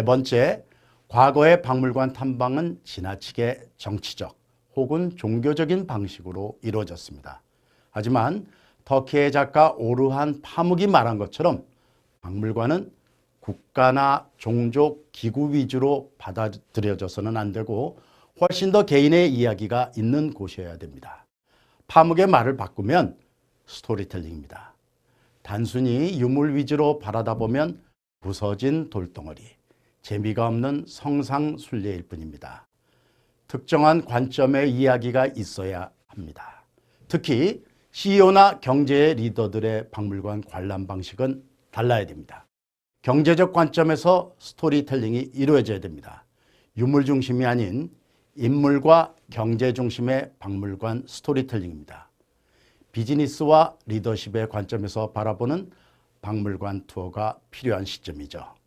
네 번째, 과거의 박물관 탐방은 지나치게 정치적 혹은 종교적인 방식으로 이루어졌습니다. 하지만 터키의 작가 오르한 파묵이 말한 것처럼 박물관은 국가나 종족, 기구 위주로 받아들여져서는 안 되고 훨씬 더 개인의 이야기가 있는 곳이어야 됩니다. 파묵의 말을 바꾸면 스토리텔링입니다. 단순히 유물 위주로 바라다 보면 부서진 돌덩어리, 재미가 없는 성상순례일 뿐입니다. 특정한 관점의 이야기가 있어야 합니다. 특히 CEO나 경제 리더들의 박물관 관람 방식은 달라야 됩니다. 경제적 관점에서 스토리텔링이 이루어져야 됩니다. 유물 중심이 아닌 인물과 경제 중심의 박물관 스토리텔링입니다. 비즈니스와 리더십의 관점에서 바라보는 박물관 투어가 필요한 시점이죠.